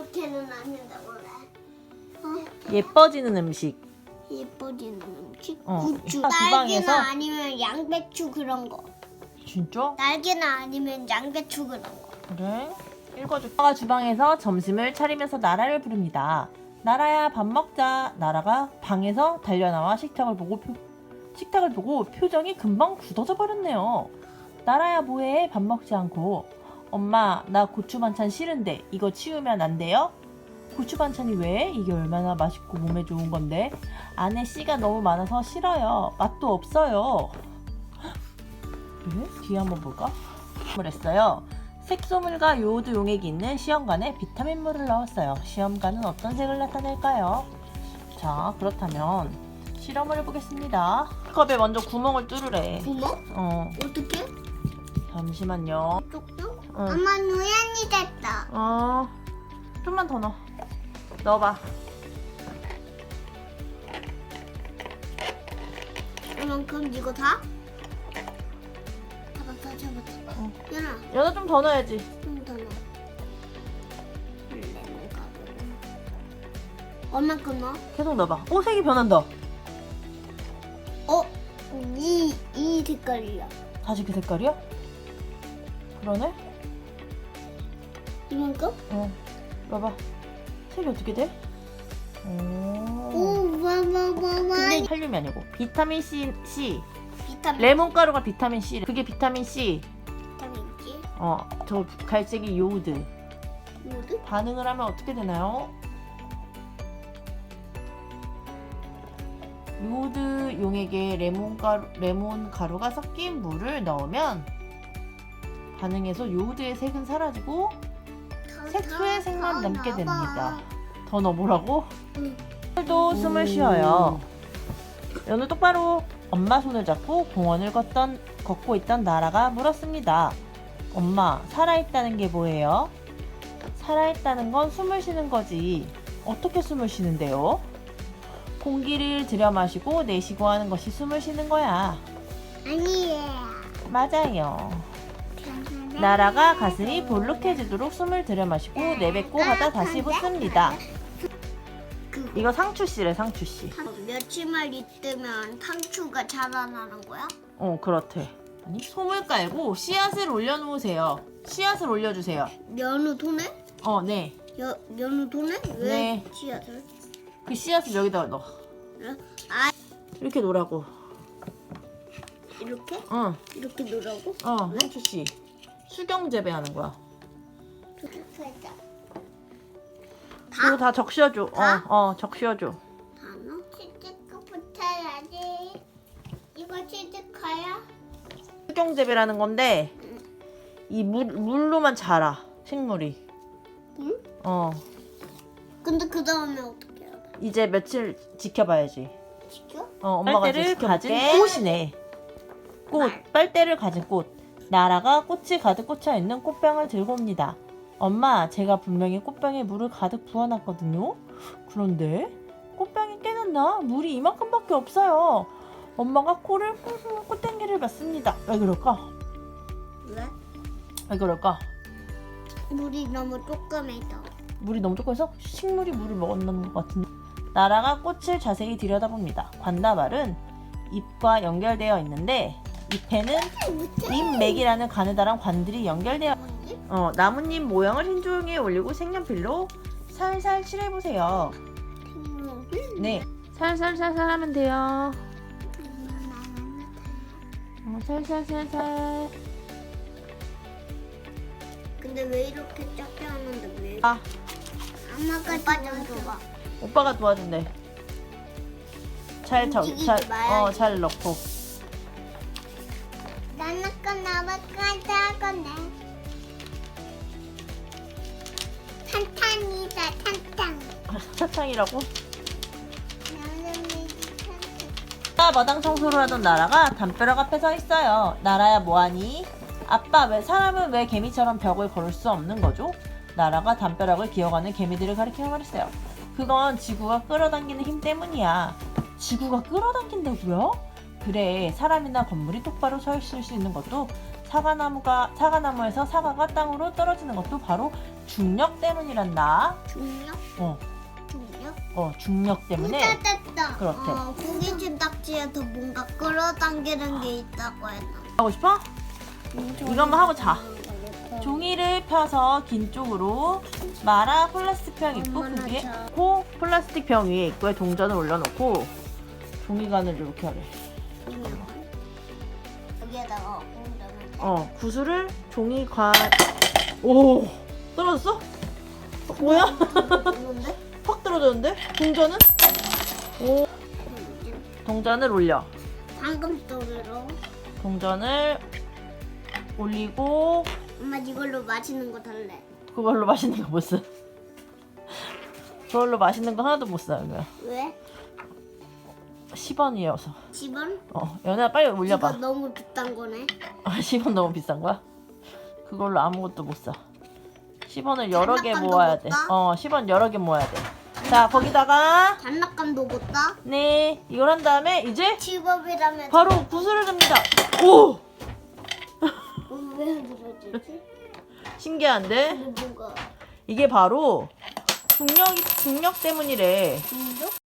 이렇게는 아닌데 원래. 어? 예뻐지는 음식. 예뻐지는 음식? 어. 고추. 아, 주방에서? 아니면 양배추 그런 거. 진짜? 딸기나 아니면 양배추 그런 거. 그래? 읽어줄게. 나라가 주방에서 점심을 차리면서 나라를 부릅니다. 나라야 밥 먹자. 나라가 방에서 달려나와 식탁을 보고 표, 식탁을 보고 표정이 금방 굳어져 버렸네요. 나라야 뭐해? 밥 먹지 않고. 엄마 나 고추 반찬 싫은데 이거 치우면 안 돼요? 고추 반찬이 왜? 이게 얼마나 맛있고 몸에 좋은 건데 안에 씨가 너무 많아서 싫어요. 맛도 없어요. 그래? 뒤에 한번 볼까? 을 했어요. 색소물과 요오드 용액이 있는 시험관에 비타민물을 넣었어요. 시험관은 어떤 색을 나타낼까요? 자, 그렇다면 실험을 해보겠습니다. 컵에 먼저 구멍을 뚫으래. 구멍? 어, 어떻게? 잠시만요. 쪽쪽? 응. 엄마 노안이 됐다. 어, 좀만 더 넣어. 넣어봐. 이만큼 이거 다? 잡았다 잡았다. 어. 연아 연아 좀 더 넣어야지. 좀더 넣어. 얼만큼 넣어? 계속 넣어봐. 오, 색이 변한다. 어? 이, 이 색깔이야. 다시 그 색깔이야? 그러네? 이만큼? 어, 넣어봐. 색이 어떻게 돼? 오. 오, 와, 와, 와, 와. 근데 칼륨이 아니고 비타민 C, C 비타민 레몬 가루가 비타민 C 그게 비타민 C 비타민지? 어저 갈색이 요오드 모두? 반응을 하면 어떻게 되나요? 요오드 용액에 레몬 가루 레몬 가루가 섞인 물을 넣으면 반응해서 요오드의 색은 사라지고 색소의 색만 남게 됩니다. 더 넣어보라고? 응. 오늘도 숨을 쉬어요. 연우 똑바로 엄마 손을 잡고 공원을 걷던, 걷고 있던 나라가 물었습니다. 엄마, 살아있다는 게 뭐예요? 살아있다는 건 숨을 쉬는 거지. 어떻게 숨을 쉬는데요? 공기를 들여 마시고 내쉬고 하는 것이 숨을 쉬는 거야. 아니에요. 맞아요. 나라가 가슴이 볼록해지도록 숨을 들여 마시고 내뱉고 하다 다시 붓습니다. 그 이거 상추씨래, 상추씨. 며칠만 있으면 상추가 자라나는 거야? 어, 그렇대. 아니, 솜을 깔고 씨앗을 올려놓으세요. 씨앗을 올려주세요. 연우 돈에? 어, 네. 여, 연우 돈에? 왜 네. 씨앗을? 그 씨앗을 여기다 넣어. 아 이렇게 놓으라고. 이렇게? 응, 이렇게 놓으라고? 어, 상추씨. 수경 재배하는 거야. 살짝 이거 다 적셔줘. 다? 어, 어, 적셔줘. 다 넣어? 치즈가 붙여야지 이거 치즈카야? 수경 재배라는 건데 이 물, 물로만 자라. 식물이. 응? 어, 근데 그 다음에 어떻게 해야 돼? 이제 며칠 지켜봐야지. 지켜? 어, 엄마가 빨대를 가진 꽃이네. 꽃, 빨대를 가진 꽃. 나라가 꽃이 가득 꽂혀 있는 꽃병을 들고 옵니다. 엄마, 제가 분명히 꽃병에 물을 가득 부어놨거든요. 그런데 꽃병이 깨졌나? 물이 이만큼밖에 없어요. 엄마가 코를 훌훌 꽃땡기를 맞습니다. 왜 그럴까? 왜? 왜 그럴까? 물이 너무 조금해서 물이 너무 조금해서 식물이 물을 먹었는 것 같은데. 나라가 꽃을 자세히 들여다봅니다. 관다발은 잎과 연결되어 있는데 잎에는 잎맥이라는 가느다란 관들이 연결되어? 어, 나뭇잎 모양을 흰 종이에 올리고 색연필로 살살 칠해보세요. 네, 살살살살 하면 돼요. 어, 살살살살. 근데 왜 이렇게 작게 하는데 왜? 아, 엄마가 오빠 좀 줘봐. 오빠가 도와준대. 잘, 저, 움직이지 잘, 어. 잘 넣고. 할 건데. 탄탄이다 탄탄. 사탕이라고? 탄탄. 아빠 마당 청소를 하던 나라가 담벼락 앞에 서 있어요. 나라야 뭐하니? 아빠 왜 사람은 왜 개미처럼 벽을 걸을 수 없는 거죠? 나라가 담벼락을 기어가는 개미들을 가리키며 말했어요. 그건 지구가 끌어당기는 힘 때문이야. 지구가 끌어당긴다고요? 그래 사람이나 건물이 똑바로 서 있을 수 있는 것도 사과나무가 사과나무에서 사과가 땅으로 떨어지는 것도 바로 중력 때문이란다. 중력? 어, 중력? 어, 중력 때문에. 됐다. 그렇대. 어, 고깃집 낙지에도 뭔가 끌어당기는 게 있다고 했나? 하고 싶어? 이것만 하고 자. 종이를 펴서 긴 쪽으로 말아 플라스틱 병 있고 그 위에 자. 고 플라스틱 병 위에 입구에 동전을 올려놓고 종이관을 이렇게 하래. 여기에다가 어, 구슬을 종이관 오 떨어졌어? 어, 뭐야? 넣는데? 팍 떨어졌는데? 동전은? 오 동전을 올려. 방금 소리로 동전을 올리고 엄마 이걸로 맛있는 거 달래. 그걸로 맛있는 거 못 써. 그걸로 맛있는 거 하나도 못 사. 그냥 왜? 10원이어서. 집은? 어, 연애야 빨리 이거 올려봐. 너무 비싼 거네. 아, 10원 너무 비싼 거야? 그걸로 아무것도 못 사. 10원을 여러 개 장난감도 모아야 못 돼. 사? 어, 10원 여러 개 모아야 돼. 자, 거기다가 장난감도 못 다. 네, 이걸 한 다음에 이제 집업이라면 바로 구슬을 줍니다. 오! 왜 그러지? 신기한데? 근데 뭔가 이게 바로 중력이 중력 때문이래. 중독?